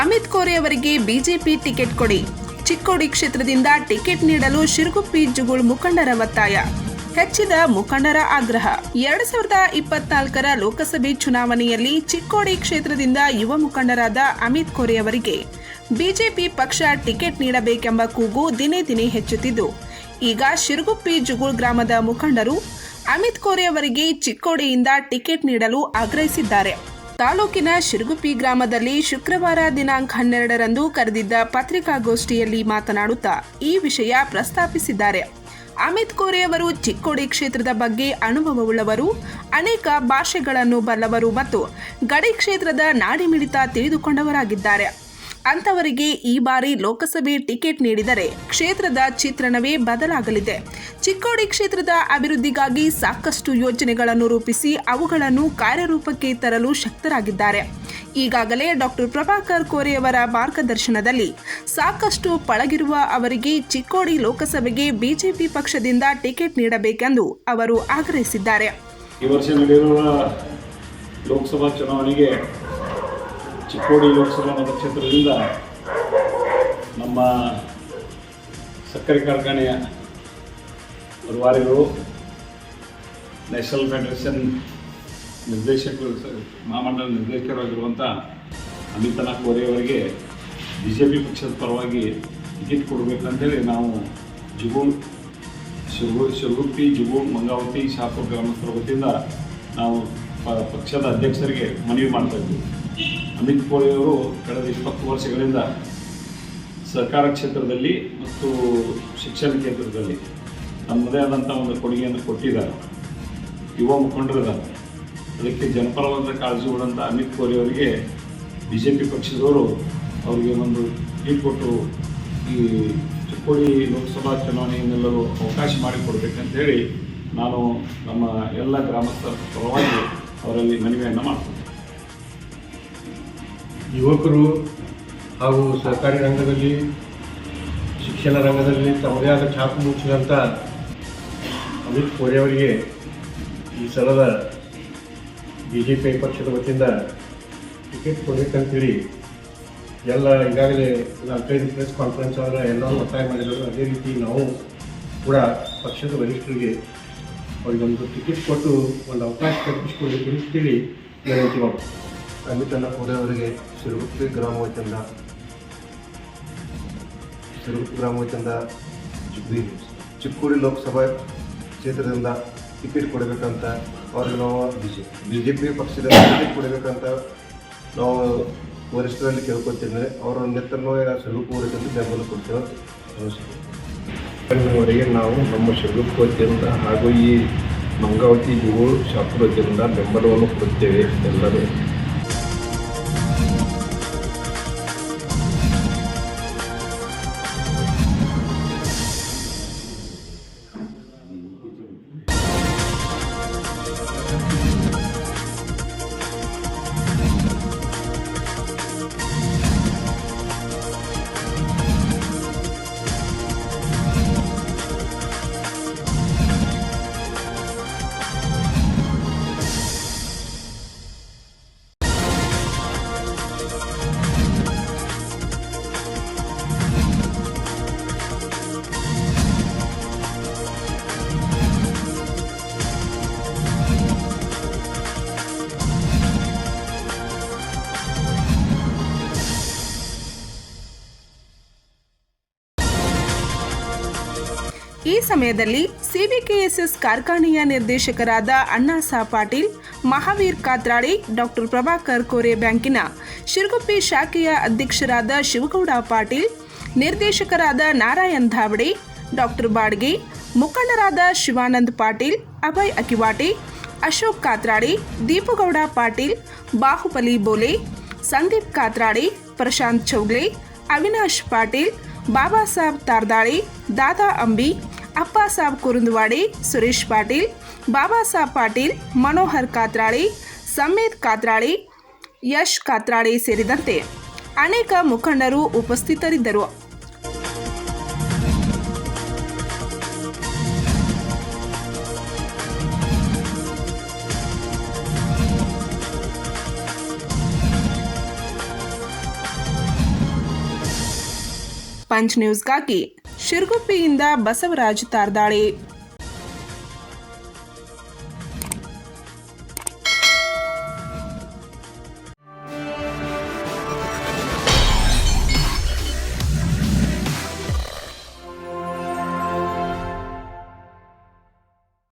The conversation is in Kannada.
ಅಮಿತ್ ಕೋರೆ ಅವರಿಗೆ ಬಿಜೆಪಿ ಟಿಕೆಟ್ ಕೊಡಿ. ಚಿಕ್ಕೋಡಿ ಕ್ಷೇತ್ರದಿಂದ ಟಿಕೆಟ್ ನೀಡಲು ಶಿರುಗುಪ್ಪಿ ಜುಗುಳ್ ಮುಖಂಡರ ಒತ್ತಾಯ. ಹೆಚ್ಚಿದ ಮುಖಂಡರ ಆಗ್ರಹ. ಎರಡ್ ಸಾವಿರದ ಇಪ್ಪತ್ನಾಲ್ಕರ ಲೋಕಸಭೆ ಚುನಾವಣೆಯಲ್ಲಿ ಚಿಕ್ಕೋಡಿ ಕ್ಷೇತ್ರದಿಂದ ಯುವ ಮುಖಂಡರಾದ ಅಮಿತ್ ಕೋರೆ ಅವರಿಗೆ ಬಿಜೆಪಿ ಪಕ್ಷ ಟಿಕೆಟ್ ನೀಡಬೇಕೆಂಬ ಕೂಗು ದಿನೇ ದಿನೇ ಹೆಚ್ಚುತ್ತಿದ್ದು. ಈಗ ಶಿರುಗುಪ್ಪಿ ಜುಗುಳ್ ಗ್ರಾಮದ ಮುಖಂಡರು ಅಮಿತ್ ಕೋರೆ ಅವರಿಗೆ ಚಿಕ್ಕೋಡಿಯಿಂದ ಟಿಕೆಟ್ ನೀಡಲು ಆಗ್ರಹಿಸಿದ್ದಾರೆ. ತಾಲೂಕಿನ ಶಿರುಗುಪ್ಪಿ ಗ್ರಾಮದಲ್ಲಿ ಶುಕ್ರವಾರ ದಿನಾಂಕ ಹನ್ನೆರಡರಂದು ಕರೆದಿದ್ದ ಪತ್ರಿಕಾಗೋಷ್ಠಿಯಲ್ಲಿ ಮಾತನಾಡುತ್ತಾ ಈ ವಿಷಯ ಪ್ರಸ್ತಾಪಿಸಿದ್ದಾರೆ. ಅಮಿತ್ ಕೋರೆ ಚಿಕ್ಕೋಡಿ ಕ್ಷೇತ್ರದ ಬಗ್ಗೆ ಅನುಭವವುಳ್ಳವರು, ಅನೇಕ ಭಾಷೆಗಳನ್ನು ಬಲ್ಲವರು ಮತ್ತು ಗಡಿ ಕ್ಷೇತ್ರದ ನಾಡಿಮಿಡಿತ ತಿಳಿದುಕೊಂಡವರಾಗಿದ್ದಾರೆ. ಅಂತವರಿಗೆ ಈ ಬಾರಿ ಲೋಕಸಭೆ ಟಿಕೆಟ್ ನೀಡಿದರೆ ಕ್ಷೇತ್ರದ ಚಿತ್ರಣವೇ ಬದಲಾಗಲಿದೆ. ಚಿಕ್ಕೋಡಿ ಕ್ಷೇತ್ರದ ಅಭಿವೃದ್ಧಿಗಾಗಿ ಸಾಕಷ್ಟು ಯೋಜನೆಗಳನ್ನು ರೂಪಿಸಿ ಅವುಗಳನ್ನು ಕಾರ್ಯರೂಪಕ್ಕೆ ತರಲು ಶಕ್ತರಾಗಿದ್ದಾರೆ. ಈಗಾಗಲೇ ಡಾಕ್ಟರ್ ಪ್ರಭಾಕರ್ ಕೋರೆಯವರ ಮಾರ್ಗದರ್ಶನದಲ್ಲಿ ಸಾಕಷ್ಟು ಪಳಗಿರುವ ಅವರಿಗೆ ಚಿಕ್ಕೋಡಿ ಲೋಕಸಭೆಗೆ ಬಿಜೆಪಿ ಪಕ್ಷದಿಂದ ಟಿಕೆಟ್ ನೀಡಬೇಕೆಂದು ಅವರು ಆಗ್ರಹಿಸಿದ್ದಾರೆ. ಈ ವರ್ಷ ನಡೆಯುವ ಲೋಕಸಭಾ ಚುನಾವಣೆಗೆ ಚಿಕ್ಕೋಡಿ ಲೋಕಸಭಾ ಮತಕ್ಷೇತ್ರದಿಂದ ನಮ್ಮ ಸಕ್ಕರೆ ಕಾರ್ಖಾನೆಯ ರೂವಾರಿಗಳು ನ್ಯಾಷನಲ್ ಫೆಡರೇಷನ್ ನಿರ್ದೇಶಕರು ಮಹಾಮಂಡಲ ನಿರ್ದೇಶಕರಾಗಿರುವಂಥ ಅಮಿತನಾ ಕೋರಿಯವರಿಗೆ ಬಿ ಜೆ ಪಿ ಪಕ್ಷದ ಪರವಾಗಿ ಟಿಕೆಟ್ ಕೊಡಬೇಕಂತೇಳಿ ನಾವು ಜುಗೂಳ್ ಶಿರ್ಗು ಶಿರ್ಗುಪ್ಪಿ ಜುಗೂಳ್ ಮಂಗಾವತಿ ಶಾಪುರ ಗ್ರಾಮಸ್ಥರ ವತಿಯಿಂದ ನಾವು ಪಕ್ಷದ ಅಧ್ಯಕ್ಷರಿಗೆ ಮನವಿ ಮಾಡ್ತಾ ಇದ್ವಿ ಅಮಿತ್ ಕೋಳಿಯವರು ಕಳೆದ ಇಪ್ಪತ್ತು ವರ್ಷಗಳಿಂದ ಸರ್ಕಾರ ಕ್ಷೇತ್ರದಲ್ಲಿ ಮತ್ತು ಶಿಕ್ಷಣ ಕ್ಷೇತ್ರದಲ್ಲಿ ತಮ್ಮದೇ ಆದಂಥ ಒಂದು ಕೊಡುಗೆಯನ್ನು ಕೊಟ್ಟಿದ್ದಾರೆ. ಯುವ ಮುಖಂಡರಿದ್ದಾರೆ. ಅದಕ್ಕೆ ಜನಪರವಾದ ಕಾಳಜಿ ಕೊಡುವಂಥ ಅಮಿತ್ ಕೋರಿ ಅವರಿಗೆ ಬಿ ಜೆ ಪಿ ಪಕ್ಷದವರು ಅವರಿಗೆ ಒಂದು ಟಿಕೆಟ್ ಕೊಟ್ಟು ಈ ಚಿಕ್ಕೋಡಿ ಲೋಕಸಭಾ ಚುನಾವಣೆಯನ್ನೆಲ್ಲರೂ ಅವಕಾಶ ಮಾಡಿಕೊಡ್ಬೇಕಂತೇಳಿ ನಾನು ನಮ್ಮ ಎಲ್ಲ ಗ್ರಾಮಸ್ಥರ ಪರವಾಗಿ ಅವರಲ್ಲಿ ಮನವಿಯನ್ನು ಮಾಡ್ತೀನಿ. ಯುವಕರು ಹಾಗೂ ಸರ್ಕಾರಿ ರಂಗದಲ್ಲಿ, ಶಿಕ್ಷಣ ರಂಗದಲ್ಲಿ ತಮ್ಮದೇ ಆದ ಛಾಪು ಮುಚ್ಚಿದಂಥ ಅಮಿತ್ ಕೋರೆ ಅವರಿಗೆ ಈ ಸಲದ ಬಿ ಜೆ ಪಿ ಪಕ್ಷದ ವತಿಯಿಂದ ಟಿಕೆಟ್ ಕೊಡಬೇಕಂತೇಳಿ ಎಲ್ಲ ಈಗಾಗಲೇ ನಾಲ್ಕೈದು ಪ್ರೆಸ್ ಕಾನ್ಫರೆನ್ಸ್ ಅವರ ಎಲ್ಲರೂ ಒತ್ತಾಯ ಮಾಡಿದರು ಅದೇ ರೀತಿ ನಾವು ಕೂಡ ಪಕ್ಷದ ವರಿಷ್ಠರಿಗೆ ಅವರಿಗೊಂದು ಟಿಕೆಟ್ ಕೊಟ್ಟು ಒಂದು ಅವಕಾಶ ಕಲ್ಪಿಸಿಕೊಳ್ಳಿ ಅಂತೇಳಿ ವಿನಂತಿ ಮಾಡ್ತೀವಿ ಅನ್ನ ಕೋರೆ ಅವರಿಗೆ ಶಿರುಗುಪ್ಪಿ ಗ್ರಾಮ ವತಿಯಿಂದ ಶಿರುಗುಪ್ಪಿ ಗ್ರಾಮ ವತಿಯಿಂದ ಬಿ ಚಿಕ್ಕೋಡಿ ಲೋಕಸಭಾ ಕ್ಷೇತ್ರದಿಂದ ಟಿಕೆಟ್ ಕೊಡಬೇಕಂತ ಅವ್ರಿಗೆ ನಾವು ಬಿ ಜೆ ಪಿ ಪಕ್ಷದ ಟಿಕೆಟ್ ಕೊಡಬೇಕಂತ ನಾವು ವರಿಷ್ಠರಲ್ಲಿ ಕೇಳ್ಕೊತಿದ್ರೆ ಅವರ ನೇತೃತ್ವ ಶಿರುಗುಪ್ಪಿ ವರೆಗೆ ಬೆಂಬಲ ಕೊಡ್ತೇವೆ. ನಾವು ನಮ್ಮ ಅಂತ ಹಾಗೂ ಈ ಮಂಗಾವತಿ ಜುಗು ಶಾಸ್ತ್ರದಿಂದ ಬೆಂಬಲವನ್ನು ಕೊಡುತ್ತೇವೆ ಎಲ್ಲರೂ. ಈ ಸಮಯದಲ್ಲಿ ಸಿಬಿಕೆಎಸ್ಎಸ್ ಕಾರ್ಖಾನೆಯ ನಿರ್ದೇಶಕರಾದ ಅಣ್ಣಾ ಸಾ. ಪಾಟೀಲ್, ಮಹಾವೀರ್ ಕಾತ್ರಾಡಿ ಡಾಕ್ಟರ್ ಪ್ರಭಾಕರ್ ಕೋರೆ ಬ್ಯಾಂಕಿನ ಶಿರಗುಪ್ಪಿ ಶಾಖೆಯ ಅಧ್ಯಕ್ಷರಾದ ಶಿವಗೌಡ ಪಾಟೀಲ್, ನಿರ್ದೇಶಕರಾದ ನಾರಾಯಣ್ ಧಾವಡೆ ಡಾಕ್ಟರ್ ಬಾಡ್ಗೆ, ಮುಖಂಡರಾದ ಶಿವಾನಂದ್ ಪಾಟೀಲ್, ಅಭಯ್ ಅಕಿವಾಟಿ, ಅಶೋಕ್ ಕಾತ್ರಾಡಿ, ದೀಪಗೌಡ ಪಾಟೀಲ್, ಬಾಹುಬಲಿ ಬೋಲೆ, ಸಂದೀಪ್ ಕಾತ್ರಾಡಿ, ಪ್ರಶಾಂತ್ ಚೌಗ್ಲೆ, ಅವಿನಾಶ್ ಪಾಟೀಲ್, ಬಾಬಾ ಸಾಬ್ ತಾರ್ದಾಳಿ, ದಾದಾ ಅಂಬಿ ಅಪ್ಪ ಸಾಬ್ ಕುರುಂದವಾಡಿ, ಸುರೇಶ್ ಪಾಟೀಲ್, ಬಾಬಾ ಸಾಬ್ ಪಾಟೀಲ್, ಮನೋಹರ್ ಕಾತ್ರಾಳಿ, ಸಮೇತ್ ಕಾತ್ರಾಳಿ, ಯಶ್ ಕಾತ್ರಾಳಿ ಸೇರಿದಂತೆ ಅನೇಕ ಮುಖಂಡರು ಉಪಸ್ಥಿತರಿದ್ದರು. ಪಂಚ್ ನ್ಯೂಸ್ಗಾಗಿ ಶಿರ್ಗುಪ್ಪಿಯಿಂದ ಬಸವರಾಜ್ ತಾರ್ದಾಳೆ.